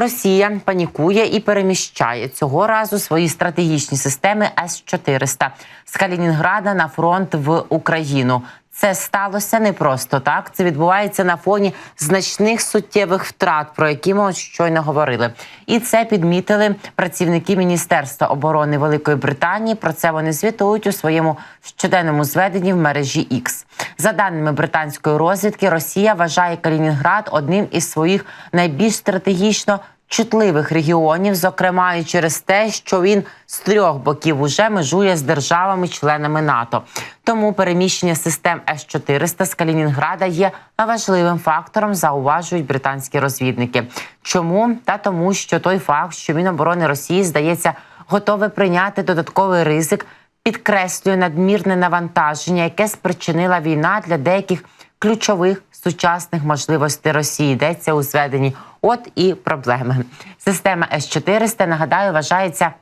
Росія панікує і переміщає цього разу свої стратегічні системи С-400 з Калінінграда на фронт в Україну. Це сталося не просто так. Це відбувається на фоні значних суттєвих втрат, про які ми щойно говорили. І це підмітили працівники Міністерства оборони Великої Британії. Про це вони звітують у своєму щоденному зведенні в мережі X. За даними британської розвідки, Росія вважає Калінінград одним із своїх найбільш стратегічно чутливих регіонів, зокрема і через те, що він з трьох боків уже межує з державами-членами НАТО. Тому переміщення систем С-400 з Калінінграда є важливим фактором, зауважують британські розвідники. Чому та тому, що той факт, що Міноборони Росії здається готове прийняти додатковий ризик, підкреслює надмірне навантаження, яке спричинила війна для деяких ключових сучасних можливостей Росії. Йдеться у зведенні. От і проблеми. Система С-400, нагадаю, вважається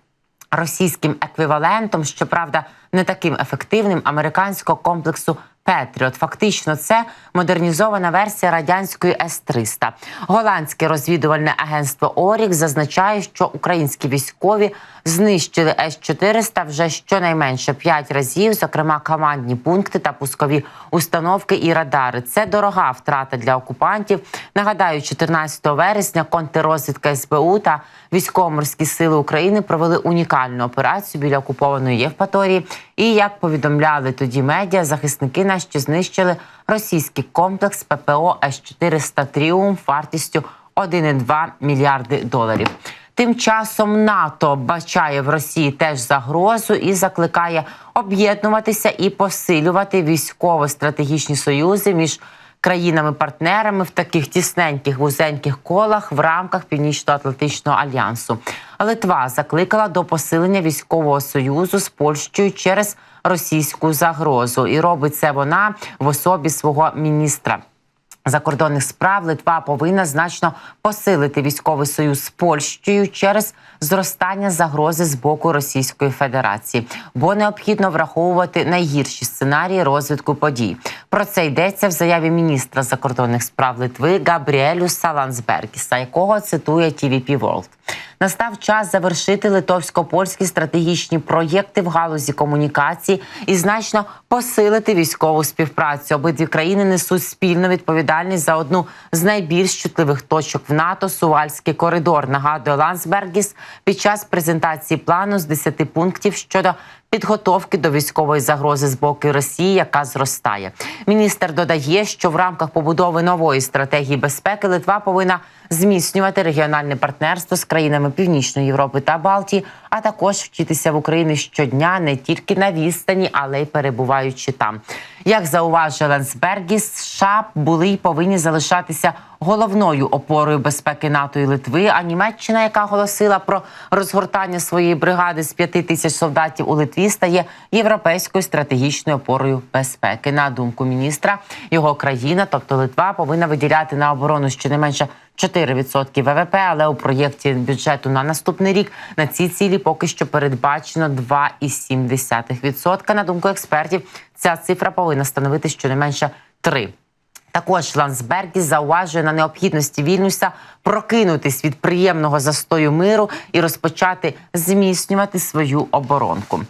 російським еквівалентом, щоправда, не таким ефективним американського комплексу Петріот. Фактично, це модернізована версія радянської С-300. Голландське розвідувальне агентство Орік зазначає, що українські військові знищили С-400 вже щонайменше 5 разів, зокрема командні пункти та пускові установки і радари. Це дорога втрата для окупантів. Нагадаю, 14 вересня контррозвідка СБУ та військово-морські сили України провели унікальну операцію біля окупованої Євпаторії. І як повідомляли тоді медіа, захисники наші знищили російський комплекс ППО С-400 Тріумф вартістю 1,2 мільярди доларів. Тим часом НАТО бачає в Росії теж загрозу і закликає об'єднуватися і посилювати військово-стратегічні союзи між країнами-партнерами в таких тісненьких вузеньких колах в рамках Північно-Атлантичного альянсу. Литва закликала до посилення військового союзу з Польщею через російську загрозу, і робить це вона в особі свого міністра. Закордонних справ Литва повинна значно посилити військовий союз з Польщею через зростання загрози з боку Російської Федерації, бо необхідно враховувати найгірші сценарії розвитку подій. Про це йдеться в заяві міністра закордонних справ Литви Габріелю Салансбергіса, якого цитує TVP World. Настав час завершити литовсько-польські стратегічні проєкти в галузі комунікації і значно посилити військову співпрацю. Обидві країни несуть спільну відповідальність за одну з найбільш чутливих точок в НАТО Сувальський коридор. Нагадує Лансбергіс під час презентації плану з 10 пунктів щодо підготовки до військової загрози з боку Росії, яка зростає. Міністр додає, що в рамках побудови нової стратегії безпеки Литва повинна зміцнювати регіональне партнерство з країнами Північної Європи та Балтії, а також вчитися в Україні щодня не тільки на відстані, але й перебуваючи там. Як зауважив Ленсбергіс, США були й повинні залишатися головною опорою безпеки НАТО і Литви. А Німеччина, яка оголосила про розгортання своєї бригади з п'яти тисяч солдатів у Литві, стає європейською стратегічною опорою безпеки. На думку міністра, його країна, тобто Литва, повинна виділяти на оборону щонайменше 4% ВВП, але у проєкті бюджету на наступний рік на ці цілі поки що передбачено 2,7%. На думку експертів, ця цифра повинна становити щонайменше 3%. Також Лансбергіс зауважує на необхідності Вільнюса прокинутись від приємного застою миру і розпочати зміцнювати свою оборонку.